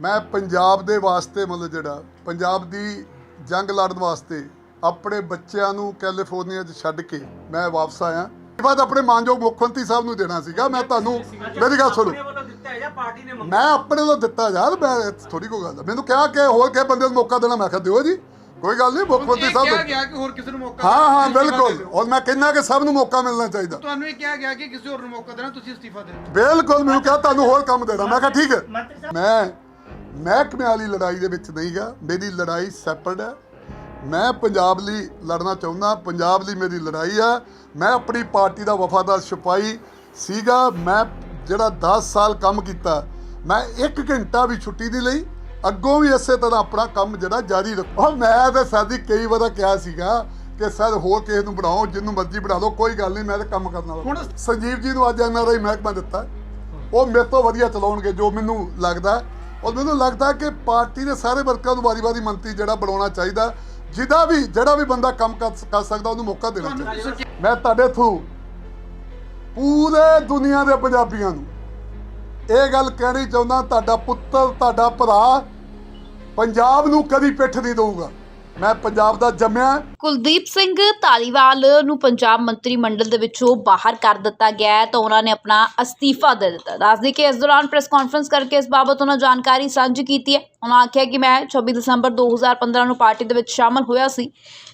ਮੈਂ ਪੰਜਾਬ ਦੇ ਵਾਸਤੇ ਮਤਲਬ ਜਿਹੜਾ ਪੰਜਾਬ ਦੀ ਜੰਗ ਲੜਨ ਵਾਸਤੇ ਆਪਣੇ ਬੱਚਿਆਂ ਨੂੰ ਕੈਲੀਫੋਰਨੀਆ 'ਚ ਛੱਡ ਕੇ ਮੈਂ ਵਾਪਸ ਆਇਆ। ਬਾਅਦ ਆਪਣੇ ਮਾਨਯੋਗ ਮੁੱਖ ਮੰਤਰੀ ਸਾਹਿਬ ਨੂੰ ਦੇਣਾ ਸੀਗਾ। ਮੈਂ ਤੁਹਾਨੂੰ ਮੇਰੀ ਗੱਲ ਸੁਣੋ। ਵੱਲੋਂ ਮੈਂ ਆਪਣੇ ਤੋਂ ਦਿੱਤਾ ਯਾਰ ਮੈਂ ਥੋੜੀ ਕੋਈ ਗੱਲ। ਮੈਨੂੰ ਕਿਹਾ ਕਿ ਹੋਰ ਕਿਸੇ ਬੰਦੇ ਨੂੰ ਮੌਕਾ ਦੇਣਾ ਮੈਂ ਕਿਹਾ ਦਿਓ ਜੀ। ਕੋਈ ਗੱਲ ਨਹੀਂ ਮੁੱਖ ਮੰਤਰੀ ਕਿਹਾ ਸਾਹਿਬ ਗਿਆ ਕਿ ਹੋਰ ਕਿਸੇ ਨੂੰ ਮੌਕਾ ਹਾਂ ਹਾਂ ਬਿਲਕੁਲ। ਔਰ ਮੈਂ ਕਹਿੰਦਾ ਕਿ ਸਭ ਨੂੰ ਮੌਕਾ ਮਿਲਣਾ ਚਾਹੀਦਾ। ਤੁਹਾਨੂੰ ਇਹ ਕਿਹਾ ਗਿਆ ਕਿ ਕਿਸੇ ਹੋਰ ਨੂੰ ਮੌਕਾ ਦੇਣਾ ਤੁਸੀਂ ਅਸਤੀਫਾ ਦੇ ਬਿਲਕੁਲ ਮੈਨੂੰ ਕਿਹਾ ਤੁਹਾਨੂੰ ਹੋਰ ਕੰਮ ਦੇਣਾ। ਮੈਂ ਕਿਹਾ ਠੀਕ ਹੈ। ਮੈਂ ਮਹਿਕਮੇ ਵਾਲੀ ਲੜਾਈ ਦੇ ਵਿੱਚ ਨਹੀਂ ਗਾ। ਮੇਰੀ ਲੜਾਈ ਸੈਪਰਡ ਹੈ। ਮੈਂ ਪੰਜਾਬ ਲਈ ਲੜਨਾ ਚਾਹੁੰਦਾ ਪੰਜਾਬ ਲਈ ਮੇਰੀ ਲੜਾਈ ਹੈ ਮੈਂ ਆਪਣੀ ਪਾਰਟੀ ਦਾ ਵਫਾਦਾਰ ਸਿਪਾਹੀ ਸੀਗਾ। ਮੈਂ ਜਿਹੜਾ 10 ਸਾਲ ਕੰਮ ਕੀਤਾ ਮੈਂ 1 ਘੰਟਾ ਵੀ ਛੁੱਟੀ ਨਹੀਂ ਲਈ। ਅੱਗੋਂ ਵੀ ਇਸੇ ਤਰ੍ਹਾਂ ਆਪਣਾ ਕੰਮ ਜਿਹੜਾ ਜਾਰੀ ਰੱਖੋ ਮੈਂ ਤੇ ਸਾਡੀ ਕਈ ਵਾਰ ਕਿਹਾ ਸੀਗਾ ਕਿ ਸਰ ਹੋਰ ਕਿਸੇ ਨੂੰ ਬਣਾਓ ਜਿੰਨੂੰ ਮਰਜ਼ੀ ਬਣਾ ਲਓ ਕੋਈ ਗੱਲ ਨਹੀਂ ਮੈਂ ਤਾਂ ਕੰਮ ਕਰਨ ਵਾਲਾ। ਹੁਣ- ਸੰਜੀਵ ਜੀ ਨੂੰ ਅੱਜ ਐਨਆਰਆਈ ਮਹਿਕਮਾ ਦਿੱਤਾ। ਉਹ ਮੇਰੇ ਤੋਂ ਵਧੀਆ ਚਲਾਉਣਗੇ ਜੋ ਮੈਨੂੰ ਲੱਗਦਾ। ਔਰ ਮੈਨੂੰ ਲੱਗਦਾ ਕਿ ਪਾਰਟੀ ਦੇ ਸਾਰੇ ਵਰਕਰਾਂ ਨੂੰ ਵਾਰੀ-ਵਾਰੀ ਮੰਤਰੀ ਜਿਹੜਾ ਬਣਾਉਣਾ ਚਾਹੀਦਾ ਜਿਹਦਾ ਵੀ ਜਿਹੜਾ ਵੀ ਬੰਦਾ ਕੰਮ ਕਰ ਕਰ ਸਕਦਾ ਉਹਨੂੰ ਮੌਕਾ ਦੇਣਾ ਚਾਹੀਦਾ। ਮੈਂ ਤੁਹਾਡੇ ਥਰੂ ਪੂਰੇ ਦੁਨੀਆ ਦੇ ਪੰਜਾਬੀਆਂ ਨੂੰ ਇਹ ਗੱਲ ਕਹਿਣੀ ਚਾਹੁੰਦਾ ਤੁਹਾਡਾ ਪੁੱਤਰ ਤੁਹਾਡਾ ਭਰਾ ਪੰਜਾਬ ਨੂੰ ਕਦੀ ਪਿੱਠ ਨਹੀਂ ਦਊਗਾ। ਮੈਂ ਪੰਜਾਬ ਦਾ ਜੰਮਿਆ। ਕੁਲਦੀਪ ਸਿੰਘ ਧਾਲੀਵਾਲ ਨੂੰ ਪੰਜਾਬ ਮੰਤਰੀ ਮੰਡਲ ਦੇ ਵਿੱਚੋਂ ਬਾਹਰ ਕਰ ਦਿੱਤਾ ਗਿਆ ਹੈ ਤਾਂ ਉਹਨਾਂ ਨੇ ਆਪਣਾ ਅਸਤੀਫਾ ਦੇ ਦਿੱਤਾ। ਦੱਸਦੇ ਕਿ ਇਸ ਦੌਰਾਨ ਪ੍ਰੈਸ ਕਾਨਫਰੰਸ ਕਰਕੇ ਇਸ ਬਾਬਤ ਉਹਨਾਂ ਜਾਣਕਾਰੀ ਸਾਂਝੀ ਕੀਤੀ ਹੈ। ਉਹਨਾਂ ਆਖਿਆ ਕਿ ਮੈਂ 26 ਦਸੰਬਰ 2015 ਨੂੰ ਪਾਰਟੀ ਦੇ ਵਿੱਚ ਸ਼ਾਮਲ ਹੋਇਆ ਸੀ।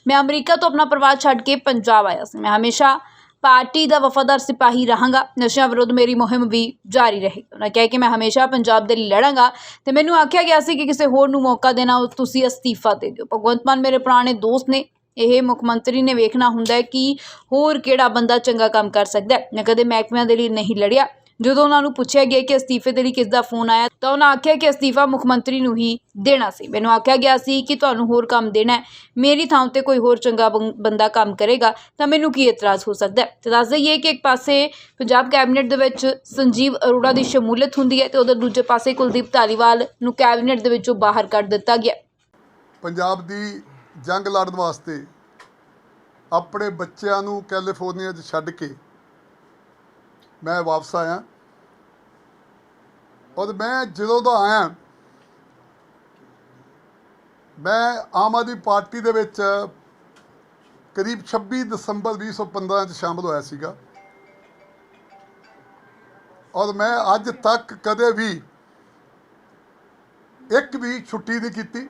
ਮੈਂ ਅਮਰੀਕਾ ਤੋਂ ਆਪਣਾ ਪਰਿਵਾਰ ਛੱਡ ਕੇ ਪੰਜਾਬ ਆਇਆ ਸੀ। ਮੈਂ ਹਮੇਸ਼ਾ ਪਾਰਟੀ ਦਾ ਵਫਾਦਾਰ ਸਿਪਾਹੀ ਰਹਾਂਗਾ। ਨਸ਼ਿਆਂ ਵਿਰੁੱਧ ਮੇਰੀ ਮੁਹਿੰਮ ਵੀ ਜਾਰੀ ਰਹੇਗੀ ਉਹਨਾਂ ਕਿਹਾ ਕਿ ਮੈਂ ਹਮੇਸ਼ਾ ਪੰਜਾਬ ਦੇ ਲਈ ਲੜਾਂਗਾ ਤੇ ਮੈਨੂੰ ਆਖਿਆ ਗਿਆ ਸੀ ਕਿ ਕਿਸੇ ਹੋਰ ਨੂੰ ਮੌਕਾ ਦੇਣਾ ਉਹ ਤੁਸੀਂ ਅਸਤੀਫਾ ਦੇ ਦਿਓ। ਭਗਵੰਤ ਮਾਨ ਮੇਰੇ ਪੁਰਾਣੇ ਦੋਸਤ ਨੇ। ਇਹ ਮੁੱਖ ਮੰਤਰੀ ਨੇ ਵੇਖਣਾ ਹੁੰਦਾ ਹੈ ਕਿ ਹੋਰ ਕਿਹੜਾ ਬੰਦਾ ਚੰਗਾ ਕੰਮ ਕਰ ਸਕਦਾ ਹੈ। ਮੈਂ ਕਦੇ ਮਹਿਕਮਿਆਂ ਦੇ ਲਈ ਨਹੀਂ ਲੜਿਆ। ਜਦੋਂ ਉਹਨਾਂ ਨੂੰ ਪੁੱਛਿਆ ਗਿਆ ਕਿ ਅਸਤੀਫੇ ਦੇ ਲਈ ਕਿਸ ਦਾ ਫੋਨ ਆਇਆ, ਤਾਂ ਉਹਨਾਂ ਆਖਿਆ ਕਿ ਅਸਤੀਫਾ ਮੁੱਖ ਮੰਤਰੀ ਨੂੰ ਹੀ ਦੇਣਾ ਸੀ। ਮੈਨੂੰ ਆਖਿਆ ਗਿਆ ਸੀ ਕਿ ਤੁਹਾਨੂੰ ਹੋਰ ਕੰਮ ਦੇਣਾ ਹੈ। ਮੇਰੀ ਥਾਂ ਤੇ ਕੋਈ ਹੋਰ ਚੰਗਾ ਬੰ- ਬੰਦਾ ਕੰਮ ਕਰੇਗਾ, ਤਾਂ ਮੈਨੂੰ ਕੀ ਇਤਰਾਜ਼ ਹੋ ਸਕਦਾ ਹੈ? ਤੇ ਦੱਸ ਦਈਏ ਕਿ ਇੱਕ ਪਾਸੇ ਪੰਜਾਬ ਕੈਬਨਿਟ ਦੇ ਵਿੱਚ ਸੰਜੀਵ ਅਰੋੜਾ ਦੀ ਸ਼ਮੂਲੀਅਤ ਹੁੰਦੀ ਹੈ ਤੇ ਉਧਰ ਦੂਜੇ ਪਾਸੇ ਕੁਲਦੀਪ ਧਾਲੀਵਾਲ ਨੂੰ ਕੈਬਨਿਟ ਦੇ ਵਿੱਚੋਂ ਬਾਹਰ ਕੱਢ ਦਿੱਤਾ ਗਿਆ। ਪੰਜਾਬ ਦੀ ਜੰਗ ਲੜਨ ਵਾਸਤੇ ਆਪਣੇ ਬੱਚਿਆਂ ਨੂੰ ਕੈਲੀਫੋਰਨੀਆ 'ਚ ਛੱਡ ਕੇ ਮੈਂ ਵਾਪਸ ਆਇਆ। ਔਰ ਮੈਂ ਜਦੋਂ ਦਾ ਆਇਆ, ਮੈਂ ਆਮ ਆਦਮੀ ਪਾਰਟੀ ਦੇ ਵਿੱਚ ਕਰੀਬ 26 ਦਸੰਬਰ 2015 'ਚ ਸ਼ਾਮਲ ਹੋਇਆ ਸੀਗਾ। ਔਰ ਮੈਂ ਅੱਜ ਤੱਕ ਕਦੇ ਵੀ ਇੱਕ ਵੀ ਛੁੱਟੀ ਨਹੀਂ ਕੀਤੀ।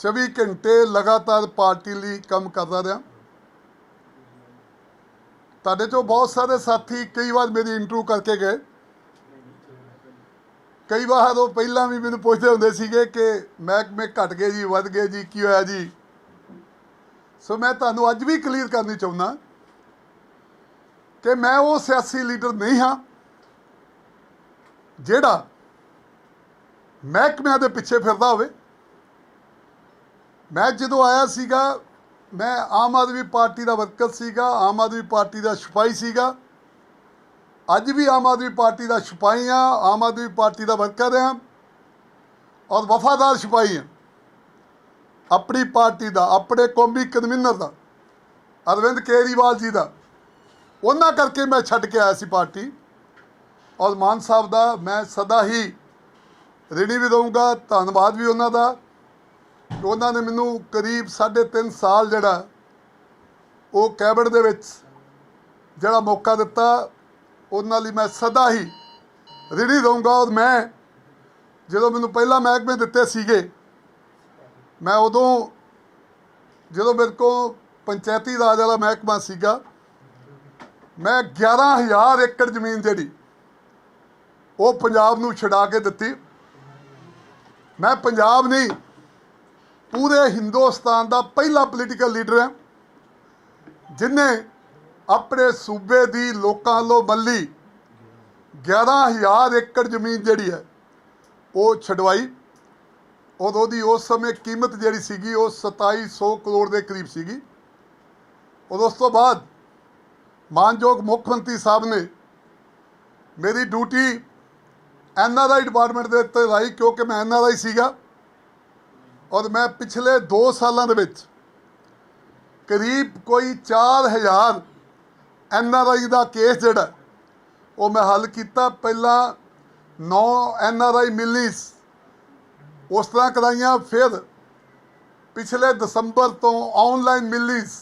24 ਘੰਟੇ ਲਗਾਤਾਰ ਪਾਰਟੀ ਲਈ ਕੰਮ ਕਰਦਾ ਰਿਹਾ। ਤੁਹਾਡੇ ਚੋਂ ਬਹੁਤ ਸਾਰੇ ਸਾਥੀ ਕਈ ਵਾਰ ਮੇਰੀ ਇੰਟਰਵਿਊ ਕਰਕੇ ਗਏ। ਕਈ ਵਾਰ ਉਹ ਪਹਿਲਾਂ ਵੀ ਮੈਨੂੰ ਪੁੱਛਦੇ ਹੁੰਦੇ ਸੀਗੇ ਕਿ ਮਹਿਕਮੇ ਘਟ ਗਏ ਜੀ, ਵੱਧ ਗਏ ਜੀ, ਕੀ ਹੋਇਆ ਜੀ? ਸੋ ਮੈਂ ਤੁਹਾਨੂੰ ਅੱਜ ਵੀ ਕਲੀਅਰ ਕਰਨੀ ਚਾਹੁੰਦਾ ਕਿ ਮੈਂ ਉਹ ਸਿਆਸੀ ਲੀਡਰ ਨਹੀਂ ਹਾਂ ਜਿਹੜਾ ਮਹਿਕਮਿਆਂ ਦੇ ਪਿੱਛੇ ਫਿਰਦਾ ਹੋਵੇ। ਮੈਂ ਜਦੋਂ ਆਇਆ ਸੀਗਾ ਮੈਂ ਆਮ ਆਦਮੀ ਪਾਰਟੀ ਦਾ ਵਰਕਰ ਸੀਗਾ, ਆਮ ਆਦਮੀ ਪਾਰਟੀ ਦਾ ਸਿਪਾਹੀ ਸੀਗਾ। ਅੱਜ ਵੀ ਆਮ ਆਦਮੀ ਪਾਰਟੀ ਦਾ ਸਿਪਾਹੀ ਹਾਂ, ਆਮ ਆਦਮੀ ਪਾਰਟੀ ਦਾ ਵਰਕਰ ਹਾਂ ਔਰ ਵਫਾਦਾਰ ਸਿਪਾਹੀ ਹਾਂ। ਆਪਣੀ ਪਾਰਟੀ ਦਾ, ਆਪਣੇ ਕੌਮੀ ਕਨਵੀਨਰ ਦਾ, ਅਰਵਿੰਦ ਕੇਜਰੀਵਾਲ ਜੀ ਦਾ, ਉਹਨਾਂ ਕਰਕੇ ਮੈਂ ਛੱਡ ਕੇ ਆਇਆ ਸੀ ਪਾਰਟੀ। ਔਰ ਮਾਨ ਸਾਹਿਬ ਦਾ ਮੈਂ ਸਦਾ ਹੀ ਰਿਣੀ ਵੀ ਦਊਂਗਾ ਧੰਨਵਾਦ ਵੀ ਉਹਨਾਂ ਦਾ। ਉਹਨਾਂ ਨੇ ਮੈਨੂੰ ਕਰੀਬ 3.5 ਸਾਲ ਜਿਹੜਾ, ਉਹ ਕੈਬਨਿਟ ਦੇ ਵਿੱਚ ਜਿਹੜਾ ਮੌਕਾ ਦਿੱਤਾ, ਉਹਨਾਂ ਲਈ ਮੈਂ ਸਦਾ ਹੀ ਰਿਣੀ ਦਊਂਗਾ ਔਰ ਮੈਂ ਜਦੋਂ ਮੈਨੂੰ ਪਹਿਲਾ ਮਹਿਕਮੇ ਦਿੱਤੇ ਸੀਗੇ, ਮੈਂ ਉਦੋਂ ਜਦੋਂ ਮੇਰੇ ਕੋਲ ਪੰਚਾਇਤੀ ਰਾਜ ਵਾਲਾ ਮਹਿਕਮਾ ਸੀਗਾ, ਮੈਂ 11000 ਏਕੜ ਜ਼ਮੀਨ ਜਿਹੜੀ, ਉਹ ਪੰਜਾਬ ਨੂੰ ਛਡਾ ਕੇ ਦਿੱਤੀ। ਮੈਂ ਪੰਜਾਬ ਨਹੀਂ ਪੂਰੇ ਹਿੰਦੁਸਤਾਨ ਦਾ ਪਹਿਲਾ ਪੋਲੀਟੀਕਲ ਲੀਡਰ ਹੈ, ਜਿਨੇ ਆਪਣੇ ਸੂਬੇ ਦੀ ਲੋਕਾਂ ਵੱਲੋਂ ਮੱਲੀ 11000 ਏਕੜ ਜ਼ਮੀਨ ਜਿਹੜੀ ਹੈ, ਉਹ ਛਡਵਾਈ। ਔਰ ਉਹਦੀ ਉਸ ਸਮੇਂ ਕੀਮਤ ਜਿਹੜੀ ਸੀਗੀ, ਉਹ 2700 ਕਰੋੜ ਦੇ ਕਰੀਬ ਸੀਗੀ। ਔਰ ਉਸ ਤੋਂ ਬਾਅਦ ਮਾਨਯੋਗ ਮੁੱਖ ਮੰਤਰੀ ਸਾਹਿਬ ਨੇ ਮੇਰੀ ਡਿਊਟੀ ਐਨਆਰਆਈ ਡਿਪਾਰਟਮੈਂਟ ਦੇ ਉੱਤੇ ਲਾਈ ਕਿਉਂਕਿ ਮੈਂ ਐਨਆਰਆਈ ਸੀਗਾ। ਔਰ ਮੈਂ ਪਿਛਲੇ 2 ਸਾਲਾਂ ਦੇ ਵਿੱਚ ਕਰੀਬ ਕੋਈ 4000 ਆਈ ਦਾ ਕੇਸ ਜਿਹੜਾ ਉਹ ਮੈਂ ਹੱਲ ਕੀਤਾ। ਪਹਿਲਾਂ 9 ਐਨ ਆਰ ਆਈ ਮਿਲਨੀਸ ਉਸ ਤਰ੍ਹਾਂ ਕਰਾਈਆਂ, ਫਿਰ ਪਿਛਲੇ ਦਸੰਬਰ ਤੋਂ ਆਨਲਾਈਨ ਮਿਲਨੀਸ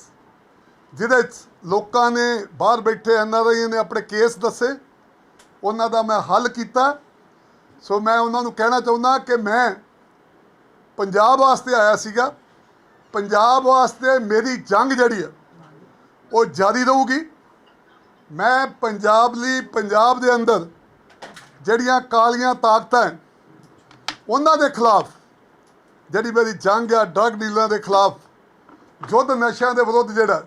ਜਿਹਦੇ 'ਚ ਲੋਕਾਂ ਨੇ ਬਾਹਰ ਬੈਠੇ ਐਨ ਆਰ ਆਈ ਨੇ ਆਪਣੇ ਕੇਸ ਦੱਸੇ, ਉਹਨਾਂ ਦਾ ਮੈਂ ਹੱਲ ਕੀਤਾ। ਸੋ ਮੈਂ ਉਹਨਾਂ ਨੂੰ ਕਹਿਣਾ ਚਾਹੁੰਦਾ ਕਿ ਮੈਂ ਪੰਜਾਬ ਵਾਸਤੇ ਆਇਆ ਸੀਗਾ। ਪੰਜਾਬ ਵਾਸਤੇ ਮੇਰੀ ਜੰਗ ਜਿਹੜੀ ਆ ਉਹ ਜਾਰੀ ਰਹੂਗੀ। ਮੈਂ ਪੰਜਾਬ ਲਈ ਪੰਜਾਬ ਦੇ ਅੰਦਰ ਜਿਹੜੀਆਂ ਕਾਲੀਆਂ ਤਾਕਤਾਂ ਹੈ, ਉਹਨਾਂ ਦੇ ਖਿਲਾਫ ਜਿਹੜੀ ਮੇਰੀ ਜੰਗ ਆ ਡਰਗ ਡੀਲਰਾਂ ਦੇ ਖਿਲਾਫ ਯੁੱਧ ਨਸ਼ਿਆਂ ਦੇ ਵਿਰੁੱਧ ਜਿਹੜਾ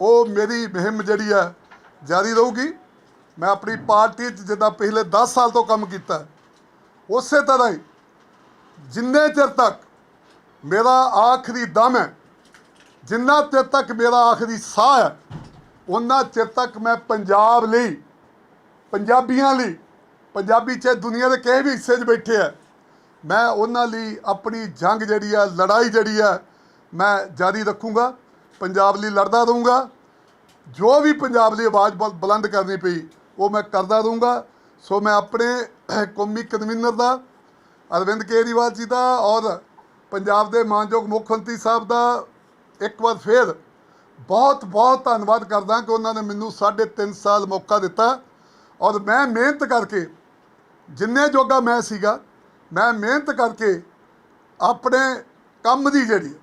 ਉਹ ਮੇਰੀ ਮੁਹਿੰਮ ਜਿਹੜੀ ਆ ਜਾਰੀ ਰਹੂਗੀ। ਮੈਂ ਆਪਣੀ ਪਾਰਟੀ 'ਚ ਜਿੱਦਾਂ ਪਿਛਲੇ 10 ਸਾਲ ਤੋਂ ਕੰਮ ਕੀਤਾ ਉਸੇ ਤਰ੍ਹਾਂ ਹੀ ਜਿੰਨੇ ਚਿਰ ਤੱਕ ਮੇਰਾ ਆਖਰੀ ਦਮ ਹੈ, ਜਿੰਨਾ ਚਿਰ ਤੱਕ ਮੇਰਾ ਆਖਰੀ ਸਾਹ ਹੈ ਉਹਨਾਂ ਚਿਰ ਤੱਕ ਮੈਂ ਪੰਜਾਬ ਲਈ, ਪੰਜਾਬੀਆਂ ਲਈ, ਪੰਜਾਬੀ ਚਾਹੇ ਦੁਨੀਆ ਦੇ ਕਿਸੇ ਵੀ ਹਿੱਸੇ 'ਚ ਬੈਠੇ ਆ, ਮੈਂ ਉਹਨਾਂ ਲਈ ਆਪਣੀ ਜੰਗ ਜਿਹੜੀ ਆ, ਲੜਾਈ ਜਿਹੜੀ ਆ, ਮੈਂ ਜਾਰੀ ਰੱਖੂੰਗਾ, ਪੰਜਾਬ ਲਈ ਲੜਦਾ ਰਹੂੰਗਾ, ਜੋ ਵੀ ਪੰਜਾਬ ਲਈ ਆਵਾਜ਼ ਬੁਲ- ਬੁਲੰਦ ਕਰਨੀ ਪਈ, ਉਹ ਮੈਂ ਕਰਦਾ ਰਹੂੰਗਾ, ਸੋ ਮੈਂ ਆਪਣੇ ਕੌਮੀ ਕਨਵੀਨਰ ਦਾ ਅਰਵਿੰਦ ਕੇਜਰੀਵਾਲ ਜੀ ਦਾ ਔਰ ਪੰਜਾਬ ਦੇ ਮਾਨਯੋਗ ਮੁੱਖ ਮੰਤਰੀ ਸਾਹਿਬ ਦਾ ਇੱਕ ਵਾਰ ਫੇਰ ਬਹੁਤ ਬਹੁਤ ਧੰਨਵਾਦ ਕਰਦਾ ਕਿ ਉਹਨਾਂ ਨੇ ਮੈਨੂੰ 3.5 ਸਾਲ ਮੌਕਾ ਦਿੱਤਾ। ਔਰ ਮੈਂ ਮਿਹਨਤ ਕਰਕੇ, ਜਿੰਨੇ ਜੋਗਾ ਮੈਂ ਸੀਗਾ, ਮੈਂ ਮਿਹਨਤ ਕਰਕੇ ਆਪਣੇ ਕੰਮ ਦੀ ਜਿਹੜੀ,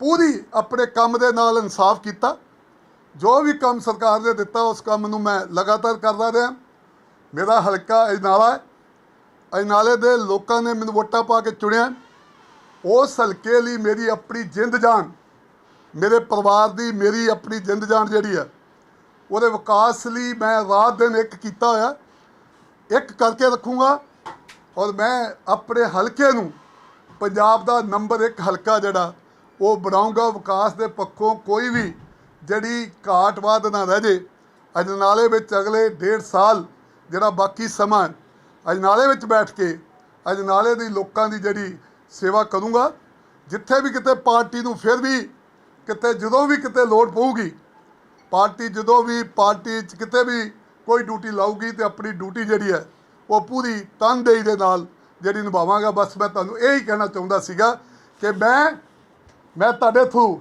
ਪੂਰੀ ਆਪਣੇ ਕੰਮ ਦੇ ਨਾਲ ਇਨਸਾਫ ਕੀਤਾ। ਜੋ ਵੀ ਕੰਮ ਸਰਕਾਰ ਨੇ ਦਿੱਤਾ, ਉਸ ਕੰਮ ਨੂੰ ਮੈਂ ਲਗਾਤਾਰ ਕਰਦਾ ਰਿਹਾ। ਮੇਰਾ ਹਲਕਾ ਅਜਨਾਲਾ ਹੈ। ਅਜਨਾਲੇ ਦੇ ਲੋਕਾਂ ਨੇ ਮੈਨੂੰ ਵੋਟਾਂ ਪਾ ਕੇ ਚੁਣਿਆ। ਉਸ ਹਲਕੇ ਲਈ ਮੇਰੀ ਆਪਣੀ ਜਿੰਦ ਜਾਨ, ਮੇਰੇ ਪਰਿਵਾਰ ਦੀ ਮੇਰੀ ਆਪਣੀ ਜਿੰਦ ਜਾਨ ਜਿਹੜੀ ਹੈ ਉਹਦੇ ਵਿਕਾਸ ਲਈ ਮੈਂ ਰਾਤ ਦਿਨ ਇੱਕ ਕੀਤਾ ਹੋਇਆ। ਇੱਕ ਕਰਕੇ ਰੱਖੂੰਗਾ ਔਰ ਮੈਂ ਆਪਣੇ ਹਲਕੇ ਨੂੰ ਪੰਜਾਬ ਦਾ ਨੰਬਰ 1 ਹਲਕਾ ਜਿਹੜਾ, ਉਹ ਬਣਾਉਂਗਾ। ਵਿਕਾਸ ਦੇ ਪੱਖੋਂ ਕੋਈ ਵੀ ਜਿਹੜੀ ਘਾਟ ਘਾਟਵਾਦ ਨਾ ਰਹਿ ਜੇ ਅਜਨਾਲੇ ਵਿੱਚ ਅਗਲੇ 1.5 ਸਾਲ ਜਿਹੜਾ ਬਾਕੀ ਸਮਾਂ ਅਜਨਾਲੇ ਵਿੱਚ ਬੈਠ ਕੇ ਅਜਨਾਲੇ ਦੀ ਲੋਕਾਂ ਦੀ ਜਿਹੜੀ ਸੇਵਾ ਕਰੂੰਗਾ, ਜਿੱਥੇ ਵੀ ਕਿਤੇ ਪਾਰਟੀ ਨੂੰ ਫਿਰ ਵੀ ਕਿਤੇ ਜਦੋਂ ਵੀ ਕਿਤੇ ਲੋੜ ਪਊਗੀ, ਪਾਰਟੀ ਜਦੋਂ ਵੀ ਪਾਰਟੀ 'ਚ ਕਿਤੇ ਵੀ ਕੋਈ ਡਿਊਟੀ ਲਾਊਗੀ ਤੇ ਆਪਣੀ ਡਿਊਟੀ ਜਿਹੜੀ ਹੈ, ਉਹ ਪੂਰੀ ਤਨਦੇਹੀ ਦੇ ਨਾਲ ਜਿਹੜੀ ਨਿਭਾਵਾਂਗਾ। ਬਸ ਮੈਂ ਤੁਹਾਨੂੰ ਇਹ ਹੀ ਕਹਿਣਾ ਚਾਹੁੰਦਾ ਸੀਗਾ ਕਿ ਮੈਂ ਮੈਂ ਤੁਹਾਡੇ ਥਰੂ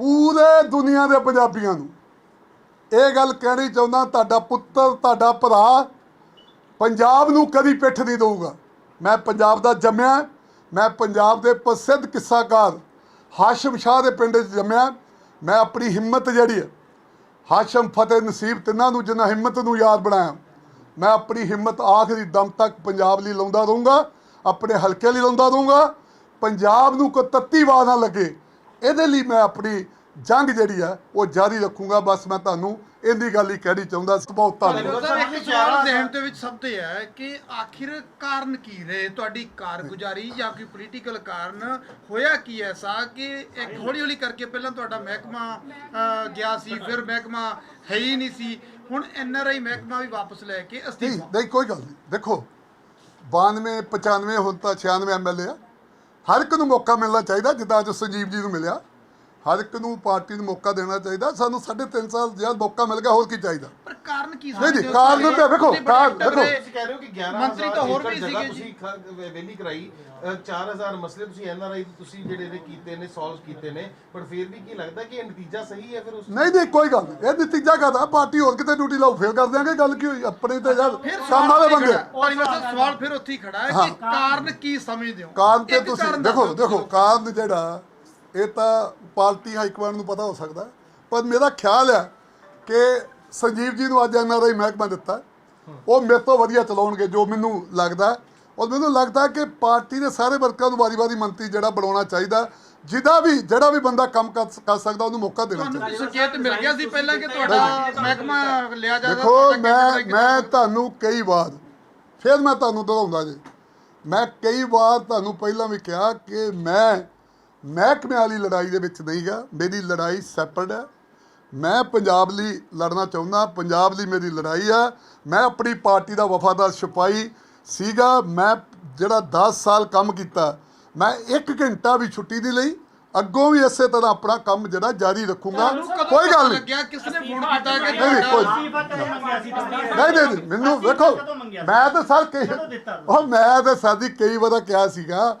ਪੂਰੇ ਦੁਨੀਆ ਦੇ ਪੰਜਾਬੀਆਂ ਨੂੰ ਇਹ ਗੱਲ ਕਹਿਣੀ ਚਾਹੁੰਦਾ, ਤੁਹਾਡਾ ਪੁੱਤਰ, ਤੁਹਾਡਾ ਭਰਾ ਪੰਜਾਬ ਨੂੰ ਕਦੀ ਪਿੱਠ ਨਹੀਂ ਦਊਗਾ। ਮੈਂ ਪੰਜਾਬ ਦਾ ਜੰਮਿਆ, ਮੈਂ ਪੰਜਾਬ ਦੇ ਪ੍ਰਸਿੱਧ ਕਿੱਸਾਕਾਰ ਹਾਸ਼ਮ ਸ਼ਾਹ ਦੇ ਪਿੰਡ 'ਚ ਜੰਮਿਆ, ਮੈਂ ਆਪਣੀ ਹਿੰਮਤ ਜਿਹੜੀ ਹੈ ਹਾਸ਼ਮ ਫਤਿਹ ਨਸੀਬ ਤਿੰਨਾਂ ਨੂੰ ਜਿਨ੍ਹਾਂ ਹਿੰਮਤ ਨੂੰ ਯਾਦ ਬਣਾਇਆ, ਮੈਂ ਆਪਣੀ ਹਿੰਮਤ ਆਖਰੀ ਦਮ ਤੱਕ ਪੰਜਾਬ ਲਈ ਲਾਉਂਦਾ ਰਹੂੰਗਾ, ਆਪਣੇ ਹਲਕੇ ਲਈ ਲਾਉਂਦਾ ਰਹੂੰਗਾ, ਪੰਜਾਬ ਨੂੰ ਕੋਈ ਤੱਤੀ ਵਾਹ ਨਾ ਲੱਗੇ, ਇਹਦੇ ਲਈ ਮੈਂ ਆਪਣੀ ਜੰਗ ਜਿਹੜੀ ਆ ਉਹ ਜਾਰੀ ਰੱਖੂੰਗਾ। ਬਸ ਮੈਂ ਤੁਹਾਨੂੰ ਇਹਦੀ ਗੱਲ ਹੀ ਕਹਿਣੀ ਚਾਹੁੰਦਾ। ਸੀ ਬਹੁਤ ਧੰਨਵਾਦ। ਸਰ ਇੱਕ ਸਵਾਲ ਜ਼ਿਹਨ ਦੇ ਵਿੱਚ ਸਭ ਤੇ ਹੈ ਕਿ ਆਖਿਰ ਕਾਰਨ ਕੀ ਰਹੇ? ਤੁਹਾਡੀ ਕਾਰਗੁਜ਼ਾਰੀ ਜਾਂ ਕੋਈ ਪੋਲੀਟੀਕਲ ਕਾਰਨ ਹੋਇਆ ਕੀ ਐਸਾ ਕਿ ਇੱਕ ਹੌਲੀ ਹੌਲੀ ਕਰਕੇ ਪਹਿਲਾਂ ਤੁਹਾਡਾ ਮਹਿਕਮਾ ਗਿਆ ਸੀ ਫਿਰ ਮਹਿਕਮਾ ਹੈ ਹੀ ਨਹੀਂ ਸੀ। ਹੁਣ ਐਨ ਆਰ ਆਈ ਮਹਿਕਮਾ ਵੀ ਵਾਪਸ ਲੈ ਕੇ ਨਹੀਂ ਅਸਤੀਫਾ। ਨਹੀਂ ਕੋਈ ਗੱਲ ਨਹੀਂ। ਦੇਖੋ 92 95 ਹੁਣ ਤਾਂ 96 ਐਮਐਲਏ ਆ। ਹਰ ਇੱਕ ਨੂੰ ਮੌਕਾ ਮਿਲਣਾ ਚਾਹੀਦਾ ਜਿੱਦਾਂ ਅੱਜ ਸੰਜੀਵ ਜੀ ਨੂੰ ਮਿਲਿਆ। ਹਰ ਇੱਕ ਨੂੰ ਪਾਰਟੀ ਨੂੰ ਮੌਕਾ ਦੇਣਾ ਚਾਹੀਦਾ ਸਾਨੂੰ 3.5 ਸਾਲ ਜਦ ਮੌਕਾ ਮਿਲ ਗਿਆ ਹੋਰ ਕੀ ਚਾਹੀਦਾ ਪਰ ਕਾਰਨ ਕੀ ਨਹੀਂ, ਸਮਝਦੇ ਹੋ? ਕਾਰਨ ਤਾਂ ਵੇਖੋ, ਕਾਰਨ। ਤੁਸੀਂ ਕਹਿ ਰਹੇ ਹੋ ਕਿ 11 ਮੰਤਰੀ ਤਾਂ ਹੋਰ ਵੀ ਸੀਗੇ ਜੀ। ਤੁਸੀਂ ਵੇਲੀ ਕਰਾਈ ਅ, 4000 ਮਸਲੇ ਤੁਸੀਂ ਐਨਆਰਆਈ ਤੁਸੀਂ ਜਿਹੜੇ ਨੇ ਕੀਤੇ ਨੇ ਸੋਲਵ ਕੀਤੇ ਨੇ ਪਰ ਫਿਰ ਵੀ ਕੀ ਲੱਗਦਾ ਕਿ ਇਹ ਨਤੀਜਾ ਸਹੀ ਹੈ ਫਿਰ ਉਸ ਨਹੀਂ ਨਹੀਂ ਕੋਈ ਗੱਲ ਇਹ ਨਤੀਜਾ ਕਹਦਾ ਪਾਰਟੀ ਹੋਰ ਕਿਤੇ ਡਿਊਟੀ ਲਾਓ ਫੇਰ ਕਰ ਦਿਆਂਗੇ ਗੱਲ ਕੀ ਹੋਈ ਆਪਣੇ ਤੇ ਯਾਰ ਕੰਮ ਵਾਲੇ ਬੰਦੇ ਸਵਾਲ ਫਿਰ ਉੱਥੇ ਹੀ ਖੜਾ ਹੈ। ਕਿ ਕਾਰਨ ਕੀ ਸਮਝਦੇ ਹੋ ਕਾਰਨ ਤੇ ਤੁਸੀਂ ਦੇਖੋ ਦੇਖੋ। ਕਾਰਨ ਜਿਹੜਾ ਇਹ ਤਾਂ ਪਾਰਟੀ ਹਾਈਕਮਾਂਡ ਨੂੰ ਪਤਾ ਹੋ ਸਕਦਾ ਪਰ ਮੇਰਾ ਖਿਆਲ ਹੈ ਕਿ ਸੰਜੀਵ ਜੀ ਨੂੰ ਅੱਜ ਐਨਆਰਆਈ ਮਹਿਕਮਾ ਦਿੱਤਾ ਉਹ ਮੇਰੇ ਤੋਂ ਵਧੀਆ ਚਲਾਉਣਗੇ ਜੋ ਮੈਨੂੰ ਲੱਗਦਾ ਹੈ। ਔਰ ਮੈਨੂੰ ਲੱਗਦਾ ਕਿ ਪਾਰਟੀ ਦੇ ਸਾਰੇ ਵਰਕਰਾਂ ਨੂੰ ਵਾਰੀ-ਵਾਰੀ ਮੰਤਰੀ ਜਿਹੜਾ ਬਣਾਉਣਾ ਚਾਹੀਦਾ ਜਿਹਦਾ ਵੀ ਜਿਹੜਾ ਵੀ ਬੰਦਾ ਕੰਮ ਕਰ ਕਰ ਸਕਦਾ ਉਹਨੂੰ ਮੌਕਾ ਦੇਣਾ ਚਾਹੀਦਾ। ਸੰਕੇਤ ਮਿਲ ਗਿਆ ਸੀ ਪਹਿਲਾਂ ਕਿ ਤੁਹਾਡਾ ਮਹਿਕਮਾ ਲਿਆ ਜਾਏਗਾ ਦੇਖੋ ਮੈਂ ਮੈਂ ਤੁਹਾਨੂੰ ਕਈ ਵਾਰ ਫਿਰ ਮੈਂ ਤੁਹਾਨੂੰ ਦੁਹਰਾਉਂਦਾ ਜੀ। ਮੈਂ ਕਈ ਵਾਰ ਤੁਹਾਨੂੰ ਪਹਿਲਾਂ ਵੀ ਕਿਹਾ ਕਿ ਮੈਂ ਮਹਿਕਮੇ ਵਾਲੀ ਲੜਾਈ ਦੇ ਵਿੱਚ ਨਹੀਂ ਗਾ। ਮੇਰੀ ਲੜਾਈ ਸੈਪਰੇਟ ਹੈ। ਮੈਂ ਪੰਜਾਬ ਲਈ ਲੜਨਾ ਚਾਹੁੰਦਾ ਪੰਜਾਬ ਲਈ ਮੇਰੀ ਲੜਾਈ ਆ। ਮੈਂ ਆਪਣੀ ਪਾਰਟੀ ਦਾ ਵਫਾਦਾਰ ਸਿਪਾਹੀ ਸੀਗਾ। ਮੈਂ ਜਿਹੜਾ 10 ਸਾਲ ਕੰਮ ਕੀਤਾ ਮੈਂ 1 ਘੰਟਾ ਵੀ ਛੁੱਟੀ ਨਹੀਂ ਲਈ। ਅੱਗੋਂ ਵੀ ਇਸੇ ਤਰ੍ਹਾਂ ਆਪਣਾ ਕੰਮ ਜਿਹੜਾ ਜਾਰੀ ਰੱਖੂੰਗਾ। ਕੋਈ ਗੱਲ ਨਹੀਂ। ਲੱਗਿਆ ਕਿਸ ਨੇ ਫੋਨ ਕੀਤਾ ਕਿ ਨਹੀਂ, ਨਹੀਂ, ਕੋਈ- ਨਹੀਂ। ਨਹੀਂ ਮੈਨੂੰ ਵੇਖੋ ਮੈਂ ਤਾਂ ਸਰ ਕਈ ਉਹ ਮੈਂ ਤਾਂ ਜੀ ਕਈ ਵਾਰ ਕਿਹਾ ਸੀਗਾ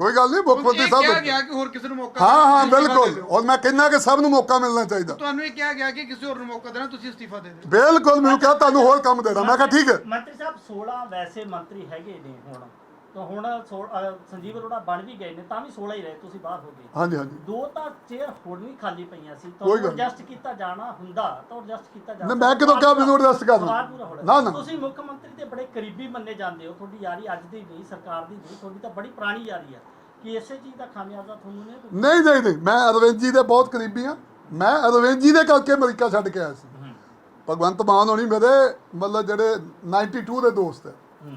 ਕੋਈ ਗੱਲ ਨਹੀਂ ਮੁੱਖ ਮੰਤਰੀ ਇਹ ਕਿਹਾ ਸਾਹਿਬ ਗਿਆ ਕਿ ਹੋਰ ਕਿਸੇ ਨੂੰ ਮੌਕਾ ਹਾਂ ਹਾਂ ਬਿਲਕੁਲ। ਔਰ ਮੈਂ ਕਹਿੰਦਾ ਕਿ ਸਭ ਨੂੰ ਮੌਕਾ ਮਿਲਣਾ ਚਾਹੀਦਾ। ਤੁਹਾਨੂੰ ਇਹ ਕਿਹਾ ਗਿਆ ਕਿ ਕਿਸੇ ਹੋਰ ਨੂੰ ਮੌਕਾ ਦੇਣਾ ਤੁਸੀਂ ਅਸਤੀਫਾ ਦੇ ਦਿਓ। ਬਿਲਕੁਲ ਮੈਨੂੰ ਕਿਹਾ ਤੁਹਾਨੂੰ ਹੋਰ ਕੰਮ ਦੇਣਾ। ਮੈਂ ਕਿਹਾ ਠੀਕ ਹੈ। ਮੰਤਰੀ ਸਾਹਿਬ 16 ਵੈਸੇ ਮੰਤਰੀ ਹੈਗੇ ਨੇ ਹੁਣ। ਤਾਂ ਹੁਣ ਸੋ- ਅਹ ਸੰਜੀਵ ਅਰੋੜਾ ਬਣ ਵੀ ਗਏ ਨੇ ਤਾਂ ਵੀ 16 ਹੀ ਰਹੇ ਤੁਸੀਂ ਬਾਹਰ ਹੋ ਗਏ। ਹਾਂਜੀ ਹਾਂਜੀ। ਦੋ ਤਾਂ ਚੇਅਰ ਹੁਣ ਵੀ ਖਾਲੀ ਪਈਆਂ ਸੀ ਤਾਂ ਕੋਈ ਗੱਲ ਐਡਜਸਟ ਕੀਤਾ ਜਾਣਾ ਹੁੰਦਾ ਤਾਂ ਐਡਜਸਟ ਕੀਤਾ ਜਾਣਾ। ਨਹੀਂ, ਮੈਂ ਕਦੋਂ ਕਿਹਾ ਮੈਨੂੰ adjust ਕਰ ਦਿਓ? ਸਵਾਲ ਪੂਰਾ ਹੋਣਾ। ਨਾ, ਨਾ। ਤੁਸੀਂ ਮੁੱਖ ਮੰਤਰੀ ਦੇ ਬੜੇ ਕਰੀਬੀ ਮੰਨੇ ਜਾਂਦੇ ਹੋ ਤੁਹਾਡੀ ਯਾਰੀ ਅੱਜ ਦੀ ਨਹੀਂ ਸਰਕਾਰ ਦੀ ਨਹੀਂ ਤੁਹਾਡੀ ਤਾਂ ਬੜੀ ਪੁਰਾਣੀ ਯਾਰੀ ਆ। ਕਿ ਇਸੇ ਚੀਜ਼ ਦਾ ਖਾਮਿਆਜ਼ਾ ਤੁਹਾਨੂੰ ਨਹੀਂ ਭੁਗਤਣਾ? ਨਹੀਂ ਨਹੀਂ ਨਹੀਂ। ਮੈਂ ਅਰਵਿੰਦ ਜੀ ਦੇ ਬਹੁਤ ਕਰੀਬੀ ਹਾਂ ਮੈਂ ਅਰਵਿੰਦ ਜੀ ਦੇ ਕਰਕੇ ਅਮਰੀਕਾ ਛੱਡ ਕੇ ਆਇਆ ਸੀ। ਭਗਵੰਤ ਮਾਨ ਹੋਣੀ ਮੇਰੇ ਮਤਲਬ ਜਿਹੜੇ 92 ਦੇ ਦੋਸਤ ਹੈ ਹੂੰ।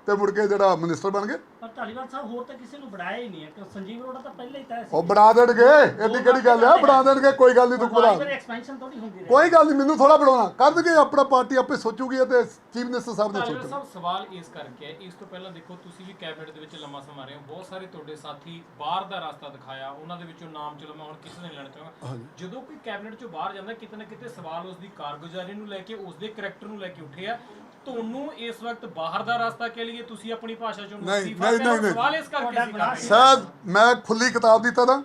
ਤੇ ਮੁੜ ਕੇ ਜਿਹੜਾ ਮਿਨਿਸਟਰ ਬਣ ਗਏ। ਪਰ ਧਾਲੀਵਾਲ ਸਾਹਿਬ ਹੋਰ ਤਾਂ ਕਿਸੇ ਨੂੰ ਬਣਾਇਆ ਹੀ ਨਹੀਂ ਹੈ। ਕਿ ਸੰਜੀਵ ਅਰੋੜਾ ਤਾਂ ਪਹਿਲਾਂ ਹੀ ਤੈਅ ਸੀ। ਉਹ ਬਣਾ ਦੇਣਗੇ। ਐਡੀ ਕਿਹੜੀ ਗੱਲ ਹੈ ਬਣਾ ਦੇਣਗੇ ਕੋਈ ਗੱਲ ਨਹੀਂ ਤੂੰ ਬਣਾ। ਐਕਸਪੈਂਸ਼ਨ ਥੋੜੀ ਹੁੰਦੀ ਰਹੀ ਕੋਈ ਗੱਲ ਨਹੀਂ ਮੈਨੂੰ ਥੋੜਾ ਬਣਾਉਣਾ। ਕਰ ਦੇਗੇ ਆਪਣਾ ਪਾਰਟੀ ਆਪੇ ਸੋਚੂਗੀ ਤੇ ਚੀਫ ਮਿਨਿਸਟਰ ਸਾਹਿਬ ਨੇ ਧਾਲੀਵਾਲ ਸੋਚਣਾ। ਸਾਹਿਬ ਸਵਾਲ ਇਸ ਕਰਕੇ ਹੈ। ਇਸ ਤੋਂ ਪਹਿਲਾਂ ਦੇਖੋ ਤੁਸੀਂ ਵੀ ਕੈਬਨਿਟ ਦੇ ਵਿੱਚ ਲੰਮਾ ਸਮਾਂ ਰਹੇ ਹੋ। ਬਹੁਤ ਸਾਰੇ ਤੁਹਾਡੇ ਸਾਥੀ ਬਾਹਰ ਦਾ ਰਸਤਾ ਦਿਖਾਇਆ। ਉਹਨਾਂ ਦੇ ਵਿੱਚੋਂ ਨਾਮ ਚਲੋ ਮੈਂ ਹੁਣ ਕਿਸੇ ਨੇ ਲੈਣਾ ਚਾਹਾਂਗਾ। ਜਦੋਂ ਕੋਈ ਕੈਬਨਿਟ ਚੋਂ ਬਾਹਰ ਜਾਂਦਾ ਕਿਤੇ ਨਾ ਕਿਤੇ ਸਵਾਲ ਉਸ ਦੀ ਕਾਰਗੁਜ਼ਾਰੀ ਨੂੰ ਲੈ ਕੇ ਉਸ ਦੇ ਕਰੈਕਟਰ ਨੂੰ ਲੈ ਕੇ ਉੱਠੇ ਆ। ਤੁਹਾਨੂੰ ਇਸ ਵਕਤ ਬਾਹਰ ਦਾ ਰਸਤਾ ਕੇ ਲਈ ਤੁਸੀਂ ਆਪਣੀ ਭਾਸ਼ਾ ਚੋਂ ਨਹੀਂ, ਨਹੀਂ। ਨਹੀਂ, ਸਵਾਲ ਇਸ ਕਰਕੇ ਸੀ ਕਰ ਰਹੇ ਸਰ ਮੈਂ ਖੁੱਲੀ ਕਿਤਾਬ ਦੀ ਤਰ੍ਹਾਂ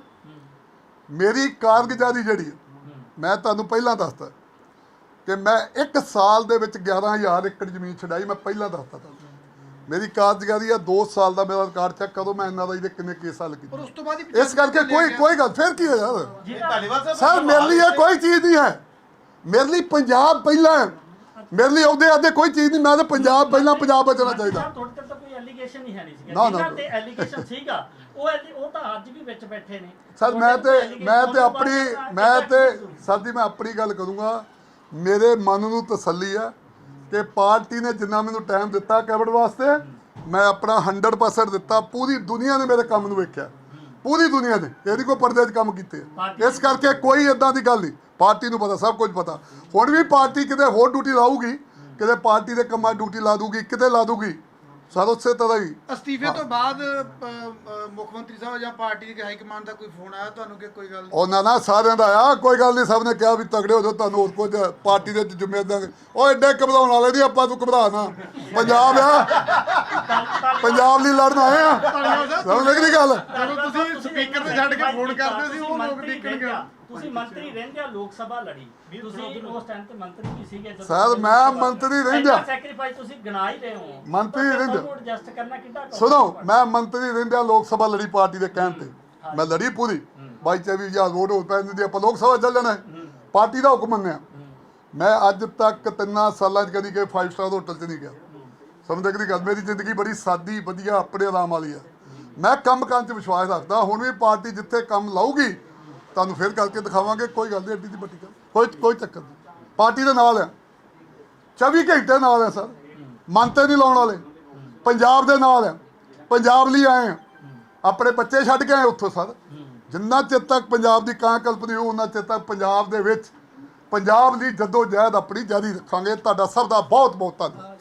ਮੇਰੀ ਕਾਰਗੁਜ਼ਾਰੀ ਜਿਹੜੀ ਮੈਂ ਤੁਹਾਨੂੰ ਪਹਿਲਾਂ ਦੱਸਤਾ ਕਿ ਮੈਂ ਇੱਕ ਸਾਲ ਦੇ ਵਿੱਚ 11000 ਏਕੜ ਜ਼ਮੀਨ ਛਡਾਈ ਮੈਂ ਪਹਿਲਾਂ ਦੱਸਤਾ ਤੁਹਾਨੂੰ। ਮੇਰੀ ਕਾਰਗੁਜ਼ਾਰੀ ਆ 2 ਸਾਲ ਦਾ ਮੇਰਾ ਰਿਕਾਰਡ ਚੈੱਕ ਕਰੋ ਮੈਂ ਇਹਨਾਂ ਦਾ ਇਹਦੇ ਕਿੰਨੇ ਕੇਸ ਹੱਲ ਪਰ ਉਸ ਕੀਤੇ ਤੋਂ ਬਾਅਦ ਹੀ ਇਸ ਕਰਕੇ ਕੋਈ ਕੋਈ ਗੱਲ ਫਿਰ ਕੀ ਹੋਇਆ? ਯਾਰ ਸਰ ਮੇਰੇ ਲਈ ਇਹ ਕੋਈ ਚੀਜ਼ ਨਹੀਂ ਹੈ। ਮੇਰੇ ਲਈ ਪੰਜਾਬ ਪਹਿਲਾਂ ਮੇਰੇ ਲਈ ਉਹਦੇ ਆਦੇ ਕੋਈ ਚੀਜ਼ ਨਹੀਂ ਮੈਂ ਤਾਂ ਪੰਜਾਬ ਪਹਿਲਾਂ ਪੰਜਾਬ ਬਚਣਾ ਚਾਹੀਦਾ। ਐਲੀਗੇਸ਼ਨ ਹੀ ਹੈ ਨਹੀਂ ਸੀਗਾ। ਨਾ, ਨਾ। ਜਿਹਨਾਂ ਤੇ ਐਲੀਗੇਸ਼ਨ ਸੀਗਾ ਉਹ ਐਲੀ- ਉਹ ਤਾਂ ਅੱਜ ਵੀ ਵਿੱਚ ਬੈਠੇ ਨੇ। ਸਰ ਮੈਂ ਤੇ ਮੈਂ ਤੇ ਆਪਣੀ ਮੈਂ ਤੇ? ਸਰ ਜੀ ਮੈਂ ਆਪਣੀ ਗੱਲ ਕਰੂੰਗਾ। ਮੇਰੇ ਮਨ ਨੂੰ ਤਸੱਲੀ ਆ ਕਿ ਪਾਰਟੀ ਨੇ ਜਿੰਨਾ ਮੈਨੂੰ ਟਾਈਮ ਦਿੱਤਾ ਕੈਬਨਿਟ ਵਾਸਤੇ ਮੈਂ ਆਪਣਾ 100% ਦਿੱਤਾ। ਪੂਰੀ ਦੁਨੀਆ ਨੇ ਮੇਰੇ ਕੰਮ ਨੂੰ ਵੇਖਿਆ। ਪੂਰੀ ਦੁਨੀਆ ਨੇ। ਇਹਦੀ ਕੋਈ ਪਰਦੇ 'ਚ ਕੰਮ ਕੀਤੇ। ਆ। ਇਸ ਕਰਕੇ ਕੋਈ ਇਦਾਂ ਦੀ ਗੱਲ ਨਹੀਂ ਪਾਰਟੀ ਨੂੰ ਪਤਾ ਸਭ ਕੁਝ ਪਤਾ। ਹੁਣ ਵੀ ਪਾਰਟੀ ਕਿਤੇ ਹੋਰ ਡਿਊਟੀ ਲਾਊਗੀ ਕਿਤੇ ਪਾਰਟੀ ਦੇ ਕੰਮਾਂ 'ਚ ਡਿਊਟੀ ਲਾ ਦੂਗੀ ਕਿਤੇ ਲਾ ਦੂਗੀ ਸਰ ਉਸੇ ਤਰ੍ਹਾਂ ਹੀ। ਅਸਤੀਫੇ ਤੋਂ ਬਾਅਦ ਅ, ਅ, ਮੁੱਖ ਮੰਤਰੀ ਸਾਹਿਬ ਜਾਂ ਪਾਰਟੀ ਦੇ ਹਾਈ ਕਮਾਂਡ ਦਾ ਕੋਈ ਫੋਨ ਆਇਆ ਤੁਹਾਨੂੰ ਕਿ ਕੋਈ ਗੱਲ? ਉਹ ਨਾ ਨਾ ਸਾਰਿਆਂ ਦਾ ਆ ਕੋਈ ਗੱਲ ਨਹੀਂ ਸਭ ਨੇ ਕਿਹਾ ਵੀ ਤਗੜੇ ਹੋ ਜਾਓ ਤੁਹਾਨੂੰ ਹੋਰ ਕੁਝ ਪਾਰਟੀ ਦੇ ਜ਼ਿੰਮੇਵਾਰ ਦਾਂਗੇ ਉਹ ਐਡੇ ਘਬਰਾਉਣ ਵਾਲੇ ਨਹੀਂ ਆਪਾਂ ਤੂੰ ਘਬਰਾ ਨਾ। ਪੰਜਾਬ ਆ। ਪੰਜਾਬ ਲਈ ਲੜਨ ਆਏ ਆ। ਸਮਝ ਲੱਗ ਗੱਲ? ਜਦੋਂ ਤੁਸੀਂ ਸਪੀਕਰ ਤੇ ਛੱਡ ਕੇ ਫੋਨ ਕਰਦੇ ਸੀ ਉਹ ਲੋਕ ਮੰਤਰੀ ਰਹਿੰਦੇ ਤੁਸੀਂ ਮੰਤਰੀ ਰਹਿੰਦੇ ਆ ਲੋਕ ਸਭਾ ਲੜੀ। ਤੁਸੀਂ ਉਸ ਟਾਈਮ ਤੇ ਮੰਤਰੀ ਵੀ ਸੀਗੇ ਜਦੋਂ ਸਰ, ਮੈਂ ਮੰਤਰੀ। ਰਹਿੰਦਾ। ਸੈਕਰੀਫਾਈਸ ਤੁਸੀਂ ਗਣਾ ਹੀ ਰਹੇ ਹੋ। ਮੰਤਰੀ ਰਹਿੰਦਾ। ਐਡਜਸਟ ਕਰਨਾ ਕਿੱਡਾ ਕੰਮ ਸੁਣੋ ਮੈਂ ਮੰਤਰੀ ਰਹਿੰਦਿਆਂ ਲੋਕ ਸਭਾ ਲੜੀ ਪਾਰਟੀ ਦੇ ਕਹਿਣ ਤੇ। ਮੈਂ ਲੜੀ ਪੂਰੀ। ਬਾਈ ਚੌਵੀ ਹਜ਼ਾਰ ਵੋਟ ਹੋ ਪੈਂਦੀ ਦੀ ਆਪਾਂ ਲੋਕ ਸਭਾ ਚੱਲ ਜਾਣਾ ਹੈ। ਪਾਰਟੀ ਦਾ ਹੁਕਮ ਮੰਨਿਆ। ਮੈਂ ਅੱਜ ਤੱਕ ਤਿੰਨਾਂ ਸਾਲਾਂ 'ਚ ਕਦੀ ਕਿ 5 ਸਟਾਰ ਹੋਟਲ 'ਚ ਨਹੀਂ ਗਿਆ। ਸਮਝ ਗਈ ਗੱਲ? ਮੇਰੀ ਜ਼ਿੰਦਗੀ ਬੜੀ ਸਾਦੀ ਵਧੀਆ ਆਪਣੇ ਆਰਾਮ ਵਾਲੀ ਆ। ਮੈਂ ਕੰਮ ਕਰਨ 'ਚ ਵਿਸ਼ਵਾਸ ਰੱਖਦਾ ਹੁਣ ਵੀ ਪਾਰਟੀ ਜਿੱਥੇ ਕੰਮ ਲਾਊਗੀ ਤੁਹਾਨੂੰ ਫੇਰ ਕਰਕੇ ਦਿਖਾਵਾਂਗੇ ਕੋਈ ਗੱਲ ਨਹੀਂ ਐਡੀ ਦੀ ਵੱਡੀ ਗੱਲ ਕੋਈ ਕੋਈ ਚੱਕਰ ਨਹੀਂ। ਪਾਰਟੀ ਦੇ ਨਾਲ ਹੈ 24 ਘੰਟੇ ਨਾਲ ਹੈ ਸਰ। ਮੰਨਤੇ ਨਹੀਂ ਲਾਉਣ ਵਾਲੇ। ਪੰਜਾਬ ਦੇ ਨਾਲ ਹੈ ਪੰਜਾਬ ਲਈ ਆਏ ਆ। ਆਪਣੇ ਬੱਚੇ ਛੱਡ ਕੇ ਆਏ ਉੱਥੋਂ ਸਰ। ਜਿੰਨਾ ਚਿਰ ਤੱਕ ਪੰਜਾਬ ਦੀ ਕਾਂ ਕਲਪਦੀ ਹੋ ਉਹਨਾਂ ਚਿਰ ਤੱਕ ਪੰਜਾਬ ਦੇ ਵਿੱਚ ਪੰਜਾਬ ਦੀ ਜਦੋ ਜਹਿਦ ਆਪਣੀ ਜਾਰੀ ਰੱਖਾਂਗੇ। ਤੁਹਾਡਾ ਸਭ ਦਾ ਬਹੁਤ ਬਹੁਤ ਧੰਨਵਾਦ।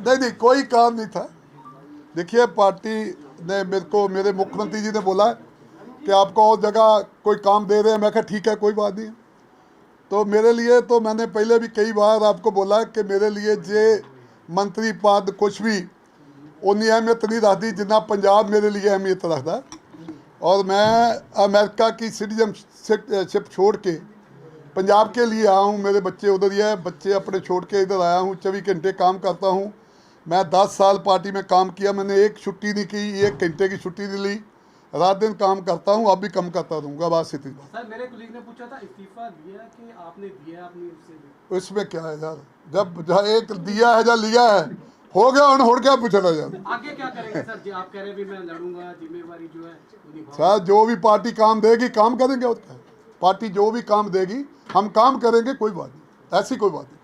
ਨਹੀਂ ਨਹੀਂ ਕੋਈ ਕਾਰਨ ਨਹੀਂ ਥਾ। देखिए, पार्टी ने मेरे को, मेरे मुख्यमंत्री जी ने बोला कि आपको और जगह कोई काम दे रहे हैं। मैं कहा, ठीक है, कोई बात नहीं। तो मेरे लिए तो मैंने पहले भी कई बार आपको बोला कि मेरे लिए जे मंत्री पद कुछ भी उन्नी अहमियत नहीं रखती जितना पंजाब मेरे लिए अहमियत रखता और मैं अमेरिका की सिटीजनशिप छोड़ के पंजाब के लिए आया हूँ। मेरे बच्चे उधर ही है, बच्चे अपने छोड़ के इधर आया हूँ, चौबीस घंटे काम करता हूँ। मैं दस साल पार्टी में काम किया मैंने एक छुट्टी नहीं की एक घंटे की छुट्टी नहीं ली। रात दिन काम करता हूँ अब भी कम करता रहूँगा बात सर मेरे कुलीग ने पूछा था इस्तीफा दिया कि आपने दिया अपनी इसमें क्या है यार? जब एक दिया है या लिया है हो गया और क्या पूछना यार। आगे क्या करेंगे सर? जी आप कह रहे भी मैं लड़ूँगा जिम्मेवारी जो है सर जो भी पार्टी काम देगी काम करेंगे और क्या पार्टी जो भी काम देगी हम काम करेंगे कोई बात नहीं ऐसी कोई बात नहीं।